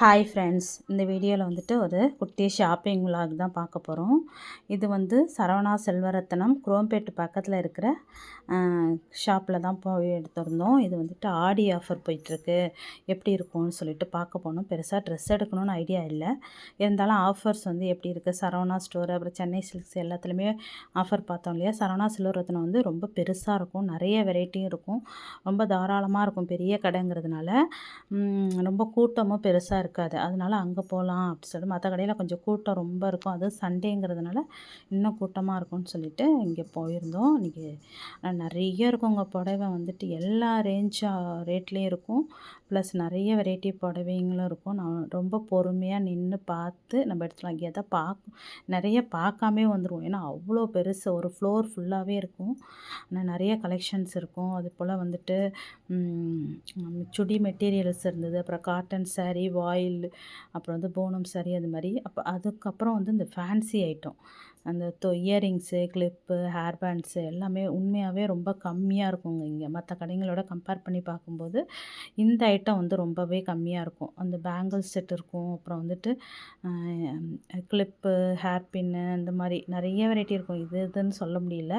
Hi friends இந்த வீடியோவில் வந்துட்டு ஒரு குட்டி ஷாப்பிங் விலாக் தான் பார்க்க போகிறோம் இது வந்து சரவணா செல்வரத்தனம் குரோம்பேட்டு பக்கத்தில் இருக்கிற ஷாப்பில் தான் போய் எடுத்திருந்தோம். இது வந்துட்டு ஆடி ஆஃபர் போயிட்டுருக்கு. எப்படி இருக்கும்னு சொல்லிட்டு பார்க்க போனோம் பெருசாக ட்ரெஸ் எடுக்கணும்னு ஐடியா இல்லை. இருந்தாலும் ஆஃபர்ஸ் வந்து எப்படி இருக்குது சரவணா ஸ்டோர் அப்புறம் சென்னை சில்க்ஸ் எல்லாத்துலேயுமே ஆஃபர் பார்த்தோம் இல்லையா? சரவணா செல்வரத்தனம் வந்து ரொம்ப பெருசாக இருக்கும். நிறைய வெரைட்டியும் இருக்கும். ரொம்ப தாராளமாக இருக்கும். பெரிய கடைங்கிறதுனால ரொம்ப கூட்டமும் பெருசாக இருக்காது. அதனால் அங்கே போகலாம் அப்படின்னு சொல்லிட்டு மற்ற கடையில் கொஞ்சம் கூட்டம் ரொம்ப இருக்கும். அதுவும் சண்டேங்கிறதுனால இன்னும் கூட்டமாக இருக்கும்னு சொல்லிட்டு இங்கே போயிருந்தோம். இன்றைக்கி நிறைய இருக்கும் உங்கள் புடவை வந்துட்டு. எல்லா ரேஞ்சாக ரேட்லேயும் இருக்கும். ப்ளஸ் நிறைய வெரைட்டி புடவைங்களும் இருக்கும். நான் ரொம்ப பொறுமையாக நின்று பார்த்து நம்ம எடுத்துலாம் இங்கே எதாவது பார்க்க நிறைய பார்க்காமே வந்துடுவோம் ஏன்னா அவ்வளோ பெருசு. ஒரு ஃப்ளோர் ஃபுல்லாகவே இருக்கும். ஆனால் நிறைய கலெக்ஷன்ஸ் இருக்கும். அது போல் வந்துட்டு சுடி மெட்டீரியல்ஸ் இருந்தது. அப்புறம் காட்டன் சாரீ ஆயில் அப்புறம் வந்து போனம் சரி அது மாதிரி. அப்போ அதுக்கப்புறம் வந்து இந்த ஃபேன்சி ஐட்டம் அந்த தொ இயரிங்ஸு கிளிப்பு ஹேர் பேண்ட்ஸு எல்லாமே உண்மையாகவே ரொம்ப கம்மியாக இருக்குங்க. இங்கே மற்ற கடைங்களோட கம்பேர் பண்ணி பார்க்கும்போது இந்த ஐட்டம் வந்து ரொம்பவே கம்மியாக இருக்கும். அந்த பேங்கிள் செட் இருக்கும். அப்புறம் வந்துட்டு கிளிப்பு ஹேர் பின்னு இந்த மாதிரி நிறைய வெரைட்டி இருக்கும். இது இதுன்னு சொல்ல முடியல.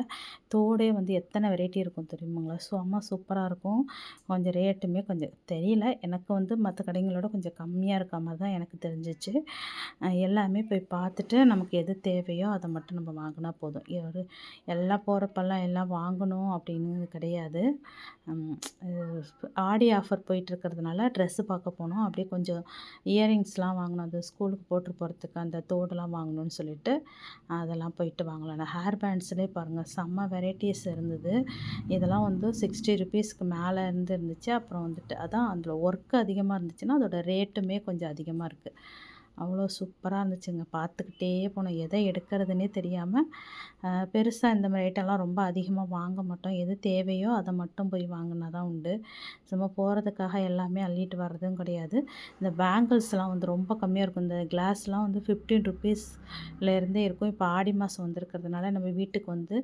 தோடே வந்து எத்தனை வெரைட்டி இருக்கும் தெரியுமாங்களா? சும்மா சூப்பராக இருக்கும். கொஞ்சம் ரேட்டுமே கொஞ்சம் தெரியல. எனக்கு வந்து மற்ற கடைங்களோட கொஞ்சம் கம்மியாக இருக்க மாதிரி தான் எனக்கு தெரிஞ்சிச்சு. எல்லாமே போய் பார்த்துட்டு நமக்கு எது தேவையோ அதை மட்டும் மட்டும் நம்ம வாங்கினா போதும். ஒரு எல்லாம் போகிறப்பெல்லாம் எல்லாம் வாங்கணும் அப்படின்னு கிடையாது. ஆடி ஆஃபர் போயிட்டுருக்கிறதுனால ட்ரெஸ்ஸு பார்க்க போனோம். அப்படியே கொஞ்சம் இயரிங்ஸ்லாம் வாங்கணும். அது ஸ்கூலுக்கு போட்டு போகிறதுக்கு அந்த தோடெல்லாம் வாங்கணும்னு சொல்லிட்டு அதெல்லாம் போயிட்டு வாங்கலாம். ஹேர் பேண்ட்ஸ்லேயே பாருங்கள் செம்ம வெரைட்டிஸ் இருந்தது. இதெல்லாம் வந்து சிக்ஸ்டி ருபீஸ்க்கு மேலே இருந்து இருந்துச்சு அப்புறம் வந்துட்டு அதான் அதில் ஒர்க் அதிகமாக இருந்துச்சுன்னா அதோடய ரேட்டுமே கொஞ்சம் அதிகமாக இருக்குது அவ்வளோ சூப்பராக இருந்துச்சுங்க. பார்த்துக்கிட்டே போனோம். எதை எடுக்கிறதுனே தெரியாமல் பெருசாக இந்த மாதிரி ஐட்டம்லாம் ரொம்ப அதிகமாக வாங்க மாட்டோம். எது தேவையோ அதை மட்டும் போய் வாங்கினா தான் உண்டு. சும்மா போகிறதுக்காக எல்லாமே அள்ளிட்டு வர்றதும் கிடையாது. இந்த பேங்கிள்ஸ்லாம் வந்து ரொம்ப கம்மியாக இருக்கும். இந்த கிளாஸ்லாம் வந்து ஃபிஃப்டீன் ருபீஸ்லேருந்தே இருக்கும். இப்போ ஆடி மாதம் வந்திருக்கிறதுனால நம்ம வீட்டுக்கு வந்து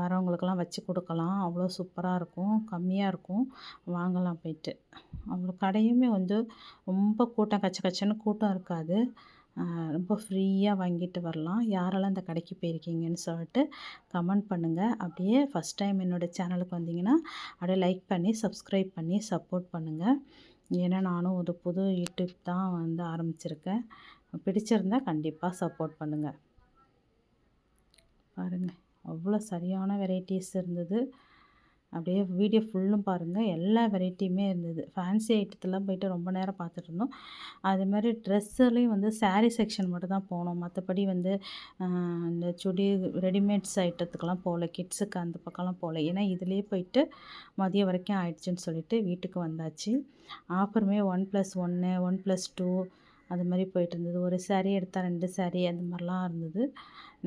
வரவங்களுக்கெல்லாம் வச்சு கொடுக்கலாம். அவ்வளோ சூப்பராக இருக்கும். கம்மியாக இருக்கும். வாங்கலாம் போயிட்டு. அவ்வளோ கடையுமே வந்து ரொம்ப கூட்டம் கச்ச கச்சன்னு கூட்டம் இருக்காது. ரொம்ப ஃப்ரீயாக வாங்கிட்டு வரலாம். யாரெல்லாம் இந்த கடைக்கு போயிருக்கீங்கன்னு சொல்லிட்டு கமெண்ட் பண்ணுங்கள் அப்படியே ஃபஸ்ட் டைம் என்னோடய சேனலுக்கு வந்தீங்கன்னா அப்படியே லைக் பண்ணி சப்ஸ்கிரைப் பண்ணி சப்போர்ட் பண்ணுங்கள் ஏன்னா நானும் ஒரு புது யூடியூப் தான் வந்து ஆரம்பிச்சிருக்கேன். பிடிச்சிருந்தா கண்டிப்பாக சப்போர்ட் பண்ணுங்கள் பாருங்கள் அவ்வளோ சரியான வெரைட்டிஸ் இருந்தது. அப்படியே வீடியோ ஃபுல்லும் பாருங்கள் எல்லா வெரைட்டியுமே இருந்தது. ஃபேன்சி ஐட்டத்தெல்லாம் போயிட்டு ரொம்ப நேரம் பார்த்துட்டு இருந்தோம். அதே மாதிரி ட்ரெஸ்ஸுலேயும் வந்து சாரீ செக்ஷன் மட்டும் தான் போனோம். மற்றபடி வந்து இந்த சுடி ரெடிமேட்ஸ் ஐட்டத்துக்கெல்லாம் போகல. கிட்ஸுக்கு அந்த பக்கம்லாம் போகல. ஏன்னா இதுலேயே போயிட்டு மதியம் வரைக்கும் ஆயிடுச்சுன்னு சொல்லிட்டு வீட்டுக்கு வந்தாச்சு. ஆஃபருமே ஒன் ப்ளஸ் ஒன்று ஒன் ப்ளஸ் டூ அது மாதிரி போயிட்டு இருந்தது ஒரு சாரீ எடுத்தால் ரெண்டு சாரீ அந்த மாதிரிலாம் இருந்தது.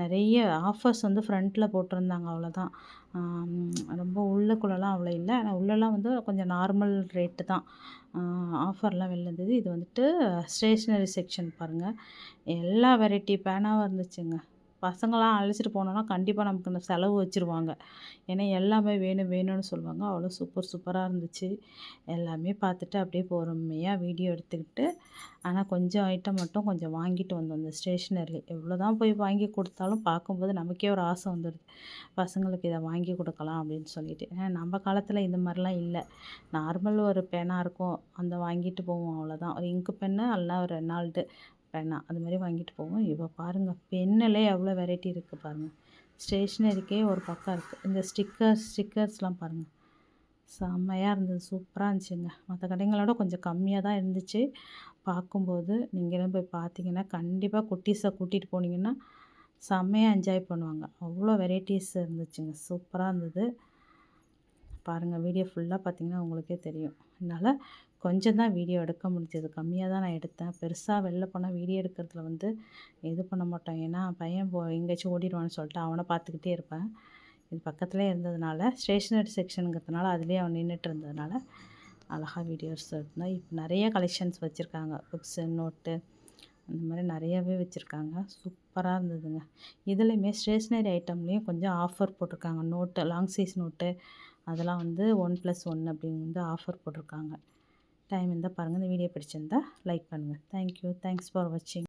நிறைய ஆஃபர்ஸ் வந்து ஃப்ரண்ட்டில் போட்டிருந்தாங்க அவ்வளோதான். ரொம்ப உள்ளுக்குள்ளெல்லாம் அவ்வளோ இல்லை. ஆனால் உள்ளெல்லாம் வந்து கொஞ்சம் நார்மல் ரேட்டு தான். ஆஃபர்லாம் வெளில இருந்தது இது வந்துட்டு ஸ்டேஷ்னரி செக்ஷன் பாருங்கள் எல்லா வெரைட்டி பேனாவும் இருந்துச்சுங்க. பசங்களாம் அழைச்சிட்டு போனோன்னா கண்டிப்பாக நமக்கு இந்த செலவு வச்சுருவாங்க. ஏன்னா எல்லாமே வேணும் வேணும்னு சொல்லுவாங்க. அவ்வளோ சூப்பர் சூப்பராக இருந்துச்சு. எல்லாமே பார்த்துட்டு அப்படியே பொறுமையாக வீடியோ எடுத்துக்கிட்டு ஆனால் கொஞ்சம் ஐட்டம் மட்டும் கொஞ்சம் வாங்கிட்டு வந்தோம். அந்த ஸ்டேஷ்னரி எவ்வளோ தான் போய் வாங்கி கொடுத்தாலும் பார்க்கும்போது நமக்கே ஒரு ஆசை வந்துடுது பசங்களுக்கு இதை வாங்கி கொடுக்கலாம் அப்படின்னு சொல்லிட்டு. ஏன்னா நம்ம காலத்தில் இந்த மாதிரிலாம் இல்லை. நார்மல் ஒரு பேனாக இருக்கும். அந்த வாங்கிட்டு போவோம். அவ்வளோதான் ஒரு இங்கு பென்னு எல்லாம் ஒரு ரெனால்டு பேனா அது மாதிரி வாங்கிட்டு போவோம். இப்போ பாருங்கள் பென்னிலே எவ்வளோ வெரைட்டி இருக்குது பாருங்கள் ஸ்டேஷ்னரிக்கே ஒரு பக்கம் இருக்குது இந்த ஸ்டிக்கர்ஸ் ஸ்டிக்கர்ஸ்லாம் பாருங்கள் செம்மையாக இருந்தது சூப்பராக இருந்துச்சுங்க. மற்ற கடைங்களோட கொஞ்சம் கம்மியாக தான் இருந்துச்சு. பார்க்கும்போது நீங்களும் போய் பார்த்தீங்கன்னா கண்டிப்பாக குட்டீஸை கூட்டிகிட்டு போனீங்கன்னா செம்மையாக என்ஜாய் பண்ணுவாங்க. அவ்வளோ வெரைட்டிஸ் இருந்துச்சுங்க. சூப்பராக இருந்தது. பாருங்கள் வீடியோ ஃபுல்லாக பார்த்தீங்கன்னா உங்களுக்கே தெரியும். அதனால் கொஞ்சம் தான் வீடியோ எடுக்க முடிஞ்சது. கம்மியாக தான் நான் எடுத்தேன். பெருசாக வெளில போனால் வீடியோ எடுக்கிறதுல வந்து இது பண்ண மாட்டோம். ஏன்னா பையன் போ எங்கேயாச்சும் ஓடிடுவான்னு சொல்லிட்டு அவனை பார்த்துக்கிட்டே இருப்பேன். இது பக்கத்துலேயே இருந்ததுனால ஸ்டேஷ்னரி செக்ஷனுங்கிறதுனால அதுலேயே அவன் நின்றுட்டு இருந்ததுனால அழகாக வீடியோஸ் எடுத்தேன். இப்போ நிறைய கலெக்ஷன்ஸ் வச்சுருக்காங்க. புக்ஸு நோட்டு அந்த மாதிரி நிறையாவே வச்சுருக்காங்க. சூப்பராக இருந்ததுங்க. இதுலேயுமே ஸ்டேஷ்னரி ஐட்டம்லேயும் கொஞ்சம் ஆஃபர் போட்டிருக்காங்க. நோட்டு லாங் சைஸ் நோட்டு அதெல்லாம் வந்து ஒன் ப்ளஸ் ஒன் அப்படின்னு வந்து ஆஃபர் போட்டிருக்காங்க. டைம் இருந்தால் பாருங்கள் இந்த வீடியோ பிடிச்சிருந்தா லைக் பண்ணுங்கள் தேங்க்யூ தேங்க்ஸ் ஃபார் வாட்சிங்